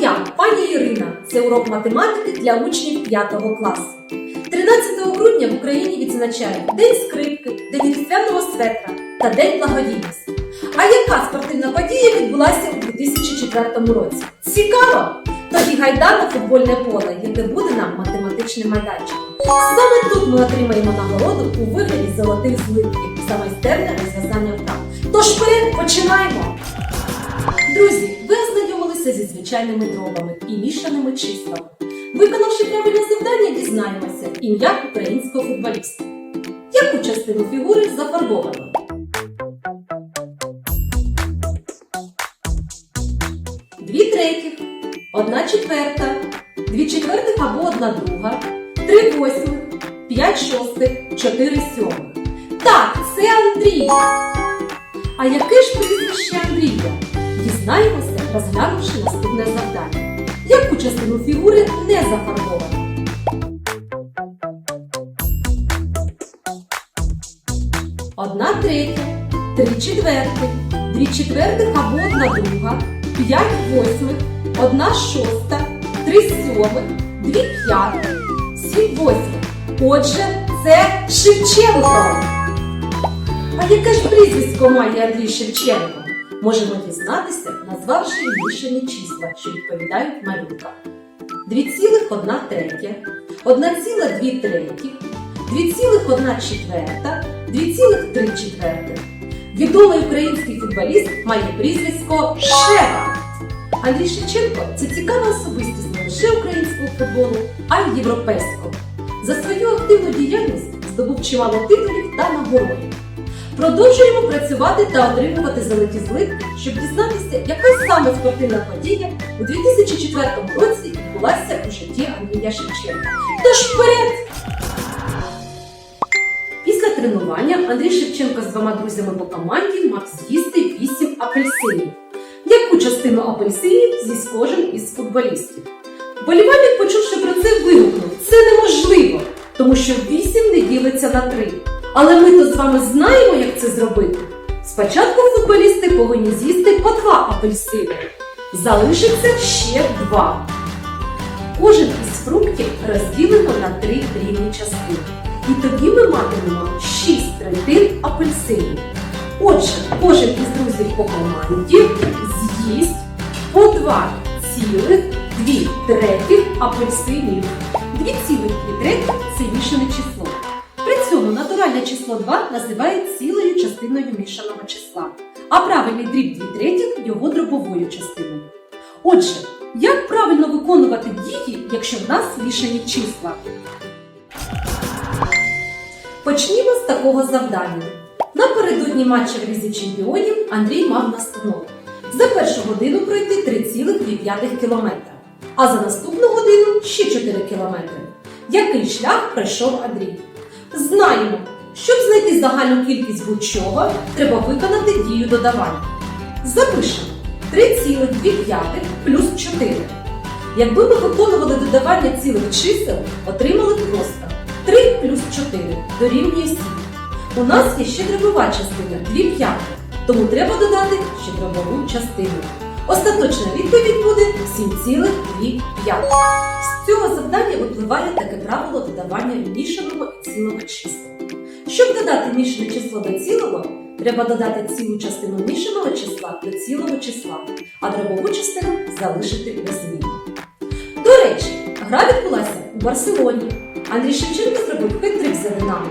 я, пані Ірина. Це урок математики для учнів 5 класу. 13 грудня в Україні відзначають День скрипки, День різдвяного светра та День благодійності. А яка спортивна подія відбулася у 2004 році? Цікаво! Тоді гайда на футбольне поле, яке буде нам математичним майданчиком. Саме тут ми отримаємо нагороду у вигляді золотих злитків за майстерне розв'язання вправ. Тож вперед починаємо! Друзі, ви ознайомилися зі звичайними дробами і мішаними числами. Виконавши правильне завдання, дізнаємося ім'я українського футболіста. Яку частину фігури зафарбовано? Дві третіх, одна четверта, дві четвертих або одна друга, три восьмих, п'ять шостих, чотири сьомих. Так, це Андрій. А яке ж прізвище Андрія? Дізнаємося, розглянувши наступне завдання. Яку частину фігури не зафарбовано? Одна третя, три четвертих, дві четвертих або одна друга, п'ять восьмих, одна шоста, три сьомих, дві п'ятих, сім восьмих. Отже, це Шевченко. А яке ж прізвисько має Андрій Шевченко? Можемо дізнатися, назвавши мішані числа, що відповідають малюнкам. 2,1 третя, 1,2 третіх, 2,1 четверта, 2,3 четвертих. Відомий український футболіст має прізвисько Шева. Андрій Шевченко це цікава особистість не лише українського футболу, а й європейського. За свою активну діяльність здобув чимало титулів та нагород. Продовжуємо працювати та отримувати золоті злитки, щоб дізнатися, яка саме спортивна подія у 2004 році відбулася у житті Андрія Шевченка. Тож вперед! Після тренування Андрій Шевченко з двома друзями по команді мав з'їсти 8 апельсинів. Яку частину апельсинів з'їсть кожен із футболістів? Болівальник, почувши про це, вигукнув: це неможливо, тому що 8 не ділиться на 3. Але ми то з вами знаємо, як це зробити. Спочатку футболісти повинні з'їсти по два апельсини. Залишиться ще два. Кожен із фруктів розділимо на три рівні частини. І тоді ми матимемо 6 третин апельсинів. Отже, кожен із друзів по команді з'їсть по 2 цілих 2 третіх апельсинів. 2 цілих 2 третіх – це мішане число. Цьому натуральне число 2 називають цілою частиною мішаного числа, а правильний дріб 2 третіх його дробовою частиною. Отже, як правильно виконувати дії, якщо в нас мішані числа? Почнімо з такого завдання. Напередодні матча в Лізі чемпіонів Андрій мав настанову за першу годину пройти 3,2 км, а за наступну годину ще 4 км. Який шлях пройшов Андрій? Знаємо, щоб знайти загальну кількість будь-чого, треба виконати дію додавання. Запишемо 3,2 плюс 4. Якби ми виконували додавання цілих чисел, отримали просто 3 плюс 4 дорівнює 7. У нас є ще дробова частина 2 п'ятих, тому треба додати ще дробову частину. Остаточна відповідь буде 7,2. З цього завдання випливає таке правило додавання мішаного і цілого числа. Щоб додати мішане число до цілого, треба додати цілу частину мішаного числа до цілого числа, а дробову частину залишити без змін. До речі, гра відбулася у Барселоні. Андрій Шевченко зробив хитрик за Динамо.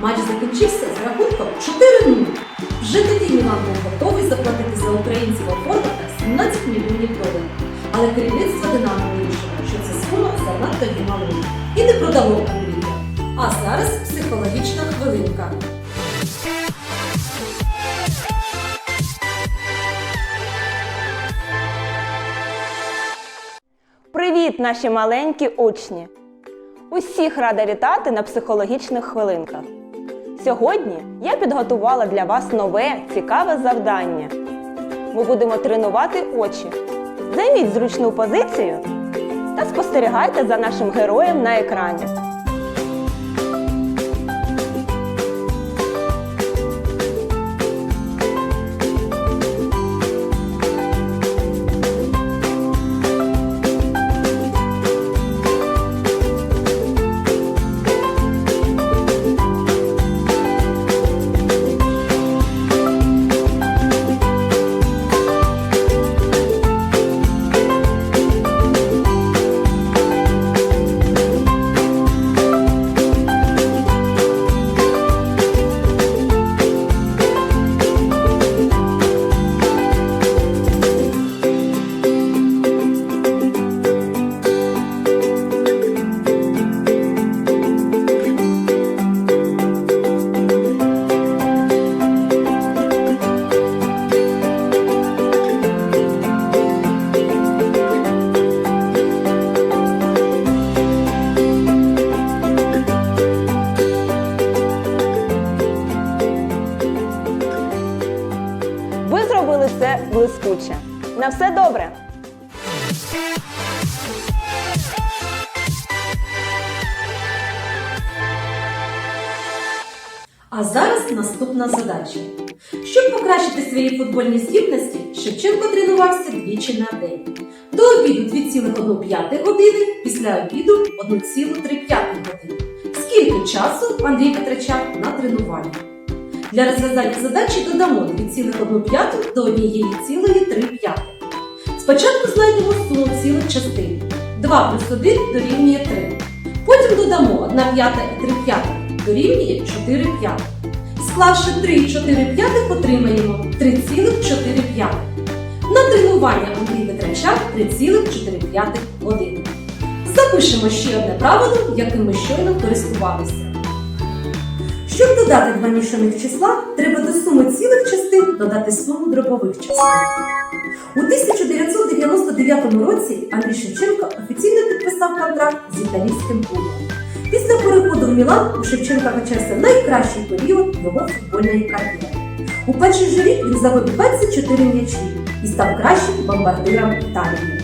Матч закінчився з рахунком 4-0. Вже тоді Мілан був готовий заплатити за українського форварда 17 мільйонів доларів. Але керівництво Динамо вирішило, що ця сума занадто є малою і не продало Андрія. А зараз психологічна хвилинка. Привіт, наші маленькі учні! Усіх рада вітати на психологічних хвилинках. Сьогодні я підготувала для вас нове цікаве завдання. Ми будемо тренувати очі. Займіть зручну позицію та спостерігайте за нашим героєм на екрані. Виправили це блискуче. На все добре! А зараз наступна задача. Щоб покращити свої футбольні здібності, Шевченко тренувався двічі на день. До обіду 2,1 години, після обіду 1,3 години. Скільки часу Андрій витрачав на тренування? Для розв'язання задачі додамо 2,1 до 1,3. Спочатку знайдемо суму цілих частин. 2 плюс 1 дорівнює 3. Потім додамо 1 п'ята і 3 п'ятих дорівнює 4 п'ятих. Склавши 3 і 4 п'ятих, отримаємо 3,4 п'ятих. На тренування Андрій витрачав 3,4 п'ятих години. Запишемо ще одне правило, яким ми щойно користувалися. Щоб додати два мішаних числа, треба до суми цілих частин додати суму дробових частин. У 1999 році Андрій Шевченко офіційно підписав контракт з італійським клубом. Після переходу в Мілан у Шевченка почався найкращий період його футбольної кар'єри. У перший же рік він забив 24 м'ячі і став кращим бомбардиром Італії.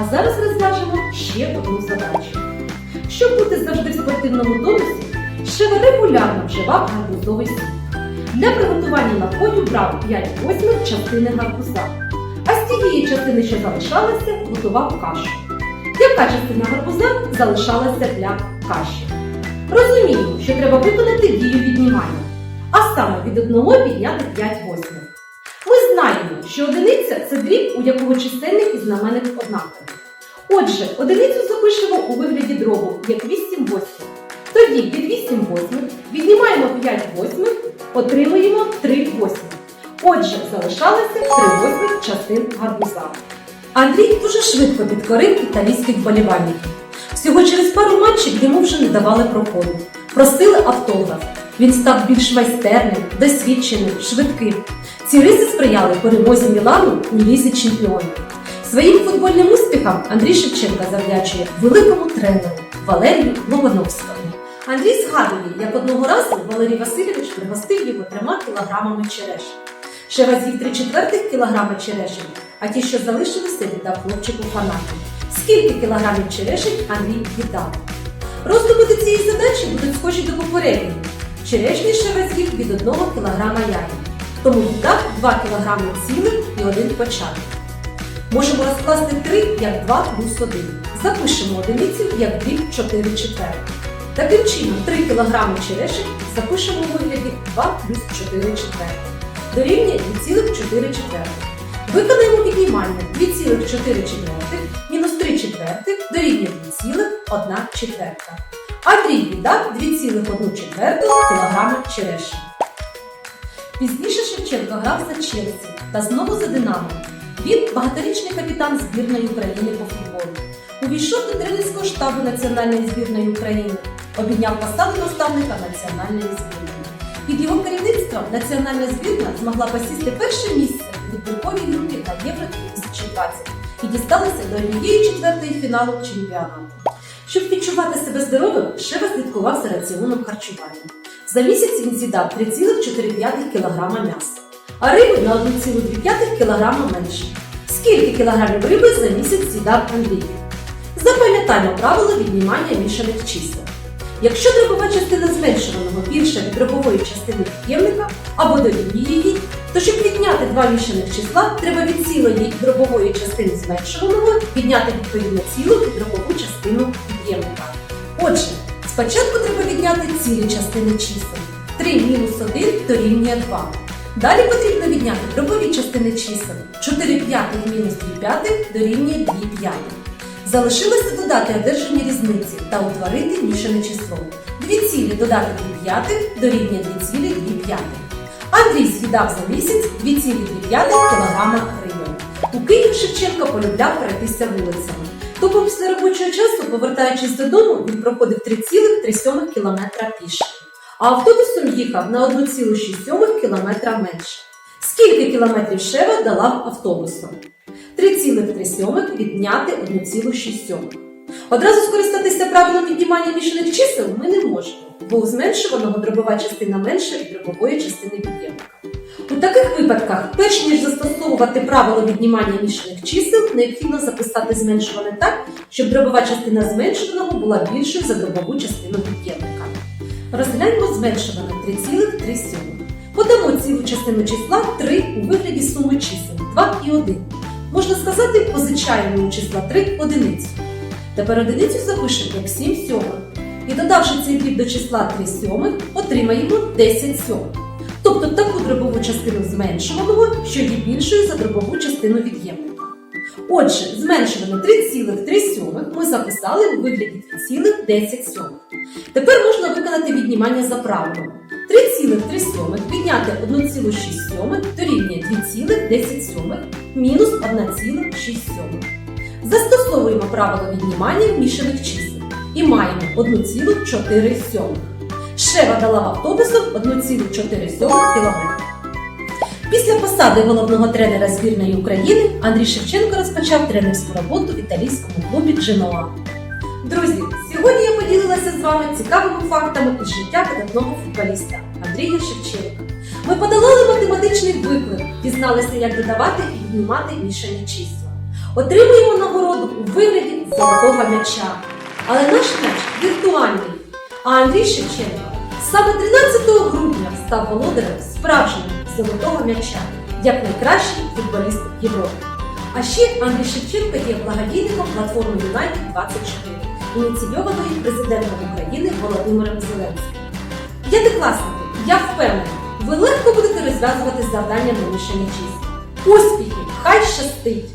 А зараз розважимо ще одну задачу. Щоб бути завжди в спортивному тонусі, Шева регулярно вживав гарбузовий сік. Для приготування напою брав 5 восьмих частини гарбуза, а з тієї частини, що залишалася, готував кашу. Яка частина гарбуза залишалася для каші? Розуміємо, що треба виконати дію віднімання, а саме від 1 підняти 5 восьмих. Ми знаємо, що одиниця це дріб, у якого чисельник і знаменник однакові. Отже, одиницю запишемо у вигляді дробу як 8 восьмих. Тоді від 8 восьмих віднімаємо 5 восьмих, отримуємо 3 восьмих. Отже, залишалося 3 восьмих частин гарбуза. Андрій дуже швидко підкорив італійських болівальників. Всього через пару матчів йому вже не давали проходу. Просили автограф. Він став більш майстерним, досвідченим, швидким. Ці риси сприяли перемозі Мілану у лізі чемпіонів. Своїм футбольним успіхам Андрій Шевченка завдячує великому тренеру Валерію Лобановському. Андрій згадує, як одного разу Валерій Васильович пригостив його трьома кілограмами черешень. Ще разів три четвертих кілограма черешень, а ті, що залишилися, віддав хлопчику фанату. Скільки кілограмів черешень Андрій віддав? Роздобути цієї задачі будуть схожі до попередньої. Черешні ще разів від 1 кілограма ягід. Тому віддав 2 кілограми цілих і 1 початок. Можемо розкласти 3 як 2 плюс 1. Запишемо одиницю як дріб 4 четвертих. Таким чином, 3 кг черешень запишемо у вигляді 2 плюс 4 четвертих. Дорівнює 2,4 четвертих. Виконаємо піднімання 2,4 четвертих мінус 3 четвертих дорівнює 2,1 четверта. Андрій віддав 2,1 четверту кілограма черешень. Пізніше Шевченко грав за Челсі та знову за Динамо. Він багаторічний капітан збірної України по футболу. Увійшов до тренерського штабу Національної збірної України, обійняв посаду наставника національної збірної. Під його керівництвом національна збірна змогла посісти перше місце у відбірковій групі на Євро 2020 і дісталася до однієї четвертої фіналу чемпіонату. Щоб відчувати себе здоровим, Шева слідкував за раціоном харчування. За місяць він з'їдав 3,4 кг м'яса, а риби на 1,2 кг менше. Скільки кілограмів риби за місяць з'їдав Андрій? Запам'ятаємо правило віднімання мішаних чисел. Якщо дробова частина зменшуваного більша від дробової частини від'ємника або дорівнює їй, то щоб відняти два мішаних числа, треба від цілої дробової частини зменшуваного відняти відповідно цілу і дробову частину від'ємника. Отже, спочатку треба відняти цілі частини чисел. 3 мінус 1 дорівнює 2. Далі потрібно відняти дробові частини чисел. 4 п'ятих мінус 2 п'ятих дорівнює 2 п'ятих. Залишилося додати одержані різниці та утворити мішане число. 2 цілі додати 2 п'ятих дорівнює 2 цілі 2 п'ятих. Андрій з'їдав за місяць 2,2 кг риби. У Києві Шевченко полюбляв пройтися вулицями. Тому після робочого часу, повертаючись додому, він проходив 3,3 км пішки, а автобусом їхав на 1,6 км менше. Скільки кілометрів Шева дала автобусом? 3,3 відняти 1,6. Одразу скористатися правилом віднімання мішаних чисел ми не можемо, бо у зменшуваного дробова частина менша від дробової частини від'ємника. У таких випадках, перш ніж застосовувати правило віднімання мішаних чисел, необхідно записати зменшуване так, щоб дробова частина зменшуваного була більшою за дробову частину від'ємника. Розгляньмо зменшуване 3,3. Подамо цілу частину числа 3 у вигляді суми чисел 2 і 1. Можна сказати, позичаємо у числа 3 одиницю. Тепер одиницю запишемо як 7 сьомих. І додавши цей дріб до числа 3 сьомих, отримаємо 10 сьомих. Тобто таку дробову частину зменшуваного, що є більшою за дробову частину від'ємника. Отже, зменшуване 3,3 ми записали у вигляді 3,10. Тепер можна виконати віднімання за правилом. 3,3 сьомих відняти 1,6 сьомих дорівнює 2,10 сьомих мінус 1,6 сьомих. Застосовуємо правило віднімання мішаних чисел і маємо 1,4 сьомих. Шева дала автобусом 1,4 км. Після посади головного тренера збірної України Андрій Шевченко розпочав тренерську роботу в італійському клубі Дженоа. Друзі, сьогодні я поділилася з вами цікавими фактами із життя видатного футболіста Андрія Шевченка. Ми подолали математичний виклик, дізналися, як додавати і віднімати мішані числа. Отримуємо нагороду у вигляді золотого м'яча. Але наш м'яч віртуальний. А Андрій Шевченко саме 13 грудня став володарем справжнього золотого м'яча як найкращий футболіст Європи. А ще Андрій Шевченко є благодійником платформи United 24, ініційованої президентом України Володимиром Зеленським. П'ятикласники, я впевнена, ви легко будете розв'язувати завдання на мішані числа. Успіхів! Хай щастить!